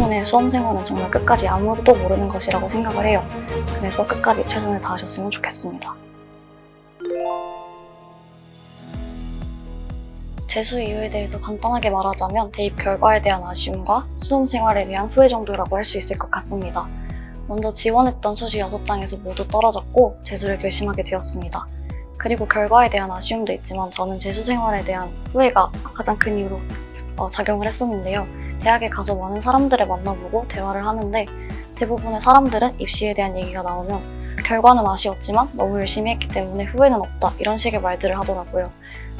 오늘 수험 생활은 정말 끝까지 아무도 모르는 것이라고 생각을 해요. 그래서 끝까지 최선을 다하셨으면 좋겠습니다. 재수 이유에 대해서 간단하게 말하자면 대입 결과에 대한 아쉬움과 수험 생활에 대한 후회 정도라고 할 수 있을 것 같습니다. 먼저 지원했던 수시 6장에서 모두 떨어졌고 재수를 결심하게 되었습니다. 그리고 결과에 대한 아쉬움도 있지만 저는 재수 생활에 대한 후회가 가장 큰 이유로 어, 작용을 했었는데요. 대학에 가서 많은 사람들을 만나보고 대화를 하는데 대부분의 사람들은 입시에 대한 얘기가 나오면 결과는 아쉬웠지만 너무 열심히 했기 때문에 후회는 없다 이런 식의 말들을 하더라고요.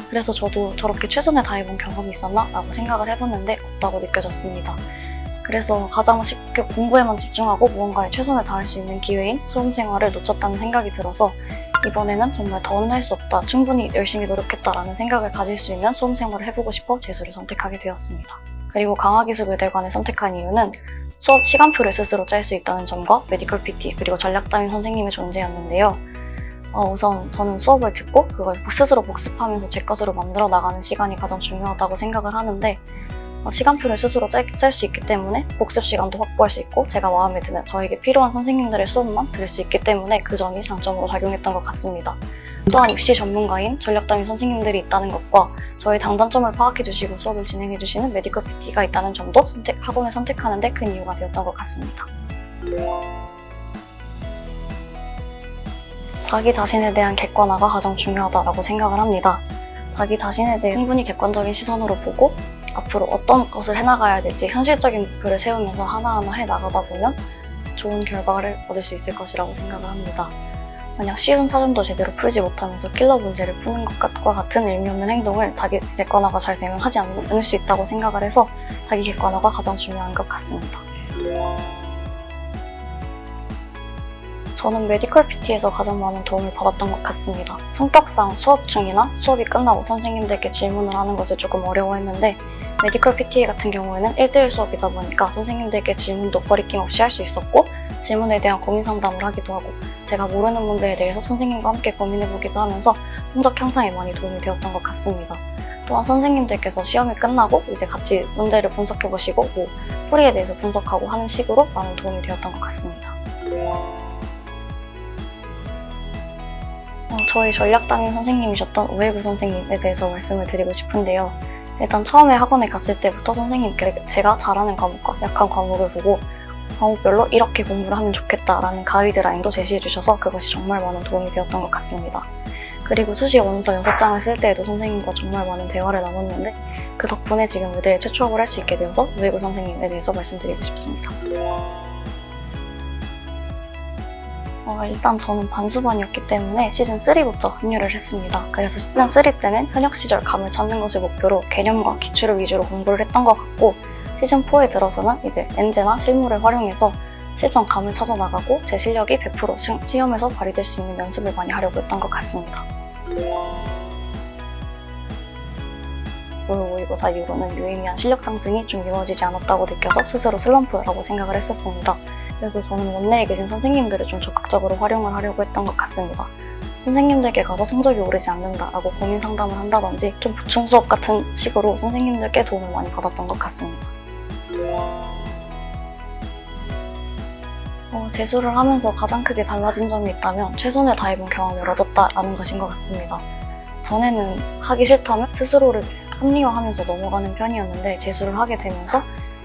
그래서 저도 저렇게 최선을 다해본 경험이 있었나? 라고 생각을 해봤는데 없다고 느껴졌습니다. 그래서 가장 쉽게 공부에만 집중하고 무언가에 최선을 다할 수 있는 기회인 수험 생활을 놓쳤다는 생각이 들어서 이번에는 정말 더 혼날 수 없다, 충분히 열심히 노력했다라는 생각을 가질 수 있는 수험 생활을 해보고 싶어 재수를 선택하게 되었습니다. 그리고 강화기술 의대관을 선택한 이유는 수업 시간표를 스스로 짤 수 있다는 점과 메디컬 PT 그리고 전략 담임 선생님의 존재였는데요. 어, 우선 저는 수업을 듣고 그걸 스스로 복습하면서 제 것으로 만들어 나가는 시간이 가장 중요하다고 생각을 하는데 어, 시간표를 스스로 짤 수 있기 때문에 복습 시간도 확보할 수 있고 제가 마음에 드는 저에게 필요한 선생님들의 수업만 들을 수 있기 때문에 그 점이 장점으로 작용했던 것 같습니다. 또한 입시 전문가인 전략 담임 선생님들이 있다는 것과 저의 장단점을 파악해 주시고 수업을 진행해 주시는 메디컬 PT가 있다는 점도 선택, 학원을 선택하는 데 큰 이유가 되었던 것 같습니다. 자기 자신에 대한 객관화가 가장 중요하다고 생각을 합니다. 자기 자신에 대해 충분히 객관적인 시선으로 보고 앞으로 어떤 것을 해나가야 될지 현실적인 목표를 세우면서 하나하나 해나가다 보면 좋은 결과를 얻을 수 있을 것이라고 생각을 합니다. 만약 쉬운 사정도 제대로 풀지 못하면서 킬러 문제를 푸는 것과 같은 의미 없는 행동을 자기 객관화가 잘 되면 하지 않을 수 있다고 생각을 해서 자기 객관화가 가장 중요한 것 같습니다. 저는 메디컬 PT에서 가장 많은 도움을 받았던 것 같습니다. 성격상 수업 중이나 수업이 끝나고 선생님들께 질문을 하는 것을 조금 어려워했는데 메디컬 PT 같은 경우에는 1대1 수업이다 보니까 선생님들께 질문도 거리낌 없이 할 수 있었고 질문에 대한 고민 상담을 하기도 하고 제가 모르는 문제에 대해서 선생님과 함께 고민해보기도 하면서 성적 향상에 많이 도움이 되었던 것 같습니다. 또한 선생님들께서 시험이 끝나고 이제 같이 문제를 분석해보시고 뭐 풀이에 대해서 분석하고 하는 식으로 많은 도움이 되었던 것 같습니다. 어, 저희 전략 담임 선생님이셨던 오해구 선생님에 대해서 말씀을 드리고 싶은데요. 일단 처음에 학원에 갔을 때부터 선생님께 제가 잘하는 과목과 약한 과목을 보고 과목별로 이렇게 공부를 하면 좋겠다라는 가이드라인도 제시해 주셔서 그것이 정말 많은 도움이 되었던 것 같습니다. 그리고 수시 원서 6장을 쓸 때에도 선생님과 정말 많은 대화를 나눴는데 그 덕분에 지금 의대에 최초학을 할 수 있게 되어서 오해구 선생님에 대해서 말씀드리고 싶습니다. 어, 일단 저는 반수반이었기 때문에 시즌 3부터 합류를 했습니다. 그래서 시즌 3 때는 현역 시절 감을 찾는 것을 목표로 개념과 기출을 위주로 공부를 했던 것 같고 시즌 4에 들어서는 이제 엔제나 실무를 활용해서 실전 감을 찾아 나가고 제 실력이 100% 시험에서 발휘될 수 있는 연습을 많이 하려고 했던 것 같습니다. 모의고사 이후로는 유의미한 실력 상승이 좀 이루어지지 않았다고 느껴서 스스로 슬럼프라고 생각을 했었습니다. 그래서 저는 원내에 계신 선생님들을 좀 적극적으로 활용을 하려고 했던 것 같습니다. 선생님들께 가서 성적이 오르지 않는다라고 고민 상담을 한다든지 좀 보충 수업 같은 식으로 선생님들께 도움을 많이 받았던 것 같습니다. 어, 재수를 하면서 가장 크게 달라진 점이 있다면 최선을 다해본 경험을 얻었다라는 것인 것 같습니다. 전에는 하기 싫다면 스스로를 합리화하면서 넘어가는 편이었는데 재수를 하게 되면서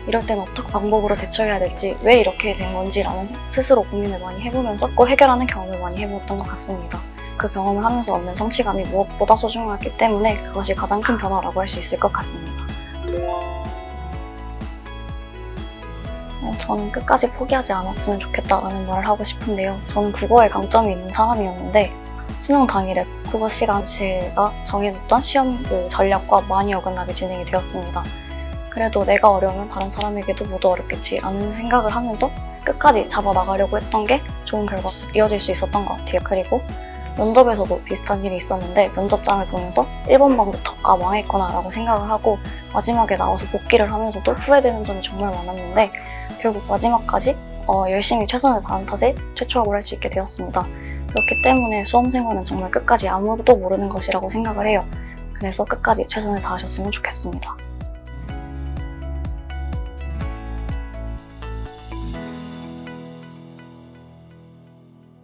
이럴 땐 어떤 방법으로 대처해야 될지 왜 이렇게 된 건지라는 스스로 고민을 많이 해보면서 꼭 해결하는 경험을 많이 해보았던 것 같습니다. 그 경험을 하면서 얻는 성취감이 무엇보다 소중하기 때문에 그것이 가장 큰 변화라고 할 수 있을 것 같습니다. 어, 저는 끝까지 포기하지 않았으면 좋겠다라는 말을 하고 싶은데요. 저는 국어에 강점이 있는 사람이었는데 수능 당일에 국어 시간 제가 정해뒀던 시험 그 전략과 많이 어긋나게 진행이 되었습니다. 그래도 내가 어려우면 다른 사람에게도 모두 어렵겠지 라는 생각을 하면서 끝까지 잡아나가려고 했던 게 좋은 결과가 이어질 수 있었던 것 같아요. 그리고 면접에서도 비슷한 일이 있었는데 면접장을 보면서 1번 방부터 아 망했구나 라고 생각을 하고 마지막에 나와서 복귀를 하면서도 후회되는 점이 정말 많았는데 결국 마지막까지 어, 열심히 최선을 다한 탓에 최초학을 할 수 있게 되었습니다. 그렇기 때문에 수험생활은 정말 끝까지 아무도 모르는 것이라고 생각을 해요. 그래서 끝까지 최선을 다하셨으면 좋겠습니다.